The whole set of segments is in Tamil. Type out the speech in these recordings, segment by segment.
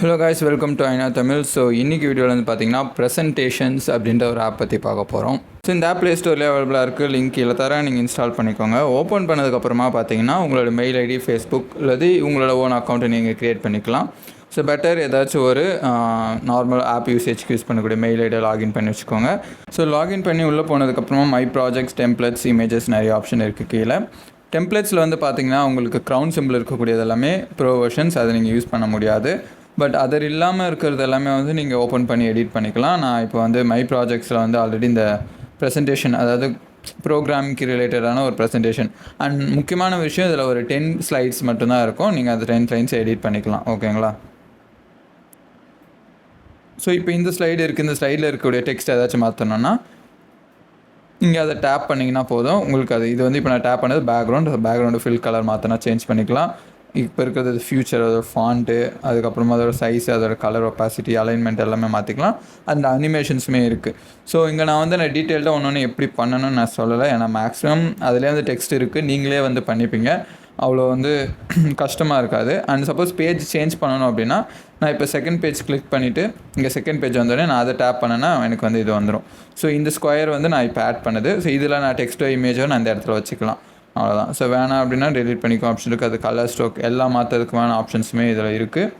ஹலோ காய்ஸ் வெல்கம் டு ஐநா தமிழ் ஸோ இன்றைக்கி வீடியோவில் வந்து பார்த்தீங்கன்னா ப்ரெசன்டேஷன்ஸ் அப்படின்ற ஒரு ஆப் பற்றி பார்க்க போகிறோம் ஸோ இந்த ஆப் ப்ளே ஸ்டோர்லேயே அவைலபிளாக இருக்குது லிங்க் கீழே தர நீங்கள் இன்ஸ்டால் பண்ணிக்கோங்க. ஓப்பன் பண்ணதுக்கப்புறமா பார்த்தீங்கன்னா உங்களோட மெயில் ஐடி ஃபேஸ்புக் அல்லது உங்களோட ஓன் அக்கௌண்ட்டை நீங்கள் க்ரியேட் பண்ணிக்கலாம். ஸோ பெட்டர் ஏதாச்சும் ஒரு நார்மல் ஆப் யூசேஜ்க்கு யூஸ் பண்ணக்கூடிய மெயில் ஐடியை லாகின் பண்ணி வச்சுக்கோங்க. ஸோ லாகின் பண்ணி உள்ளே போனதுக்கப்புறமா மை ப்ராஜெக்ட்ஸ் டெம்ப்ளெட்ஸ் இமேஜஸ் நிறைய ஆப்ஷன் இருக்குது கீழே. டெம்ப்ளெட்ஸில் வந்து பார்த்தீங்கன்னா உங்களுக்கு க்ரௌன் சிம்பிள் இருக்கக்கூடியது எல்லாமே ப்ரோ வெர்ஷன்ஸ் அதை நீங்கள் யூஸ் பண்ண முடியாது. பட் அதர் இல்லாமல் இருக்கிறது எல்லாமே வந்து நீங்கள் ஓப்பன் பண்ணி எடிட் பண்ணிக்கலாம். நான் இப்போ வந்து மை ப்ராஜெக்ட்ஸில் வந்து ஆல்ரெடி இந்த ப்ரெசன்டேஷன் அதாவது ப்ரோக்ராமிங்க்கு ரிலேட்டடான ஒரு ப்ரெசன்டேஷன் அண்ட் முக்கியமான விஷயம் இதில் ஒரு டென் ஸ்லைட்ஸ் மட்டும்தான் இருக்கும். நீங்கள் அந்த டென் ஸ்லைட்ஸ் எடிட் பண்ணிக்கலாம். ஓகேங்களா ஸோ இப்போ இந்த ஸ்லைடு இருக்குது இந்த ஸ்லைடில் இருக்கக்கூடிய டெக்ஸ்ட் ஏதாச்சும் மாற்றணும்னா நீங்கள் அதை டேப் பண்ணிங்கன்னா போதும். உங்களுக்கு அது இது வந்து இப்போ நான் டேப் பண்ணது பேக்ரவுண்ட் பேக்ரவுண்டு ஃபில் கலர் மாற்றினா சேஞ்ச் பண்ணிக்கலாம். இப்போ இருக்கிறது ஃபியூச்சர் அதோட ஃபாண்ட்டு அதுக்கப்புறமா அதோட சைஸ் அதோட கலர் ஒப்பாசிட்டி அலைன்மெண்ட் எல்லாமே மாற்றிக்கலாம் அந்த அனிமேஷன்ஸுமே இருக்குது ஸோ இங்கே நான் வந்து நான் டீட்டெயில்டாக ஒன்று ஒன்று எப்படி பண்ணணும்னு நான் சொல்லலை. ஏன்னா மேக்ஸிமம் அதிலே வந்து டெக்ஸ்ட் இருக்குது நீங்களே வந்து பண்ணிப்பீங்க. அவ்வளோ வந்து கஷ்டமாக இருக்காது. அண்ட் சப்போஸ் பேஜ் சேஞ்ச் பண்ணணும் அப்படின்னா நான் இப்போ செகண்ட் பேஜ் கிளிக் பண்ணிவிட்டு இங்கே செகண்ட் பேஜ் வந்தோடனே நான் அதை டேப் பண்ணேன்னா எனக்கு வந்து இது வந்துடும் ஸோ இந்த ஸ்கொயர் வந்து நான் இப்போ ஆட் பண்ணுது. ஸோ இதில் நான் டெக்ஸ்ட்டோ இமேஜோ நான் அந்த இடத்துல வச்சுக்கலாம். அவ்வளோதான் ஸோ வேணாம் அப்படின்னா டெலிட் பண்ணிக்கும் ஆப்ஷன் இருக்குது அது கலர் ஸ்ட்ரோக் எல்லாம் மாற்றுறதுக்குமான ஆப்ஷன்ஸுமே இதில் இருக்குது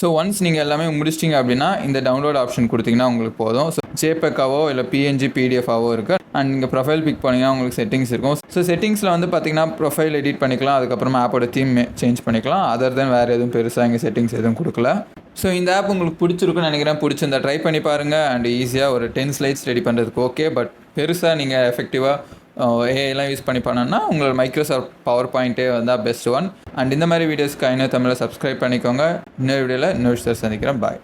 ஸோ ஒன்ஸ் நீங்கள் எல்லாமே முடிச்சிட்டிங்க அப்படின்னா இந்த டவுன்லோட் ஆப்ஷன் கொடுத்தீங்கன்னா உங்களுக்கு போதும். ஸோ ஜேபெக்காவோ இல்லை பிஎன்ஜி பிடிஎஃபாவோ இருக்குது அண்ட் நீங்கள் ப்ரொஃபைல் பிக் பண்ணிங்கன்னா உங்களுக்கு செட்டிங்ஸ் இருக்கும். ஸோ செட்டிங்ஸில் வந்து பார்த்தீங்கன்னா ப்ரொஃபைல் எடிட் பண்ணிக்கலாம். அதுக்கப்புறமா ஆப்போட தீம் சேஞ்ச் பண்ணிக்கலாம். அதர் தென் வேறு எதுவும் பெருசாக இங்கே செட்டிங்ஸ் எதுவும் கொடுக்கல. ஸோ இந்த ஆப் உங்களுக்கு பிடிச்சிருக்குன்னு நினைக்கிறேன். பிடிச்சிருந்தா ட்ரை பண்ணி பாருங்கள் அண்ட் ஈஸியாக ஒரு டென் ஸ்லைட்ஸ் ரெடி பண்ணுறதுக்கு ஓகே பட் பெருசாக நீங்கள் எஃபெக்டிவாக ஏஐலாம் யூஸ் பண்ணி பண்ணோன்னா உங்களோட மைக்ரோசாஃப்ட் பவர் பாயிண்ட்டே வந்தால் பெஸ்ட் ஒன் அண்ட் இந்த மாதிரி வீடியோஸ்க்கு ஐநூறு தமிழில் சப்ஸ்கிரைப் பண்ணிக்கோங்க. இன்னொரு வீடியோவில் இன்னொரு சந்திக்கிறேன் பாய்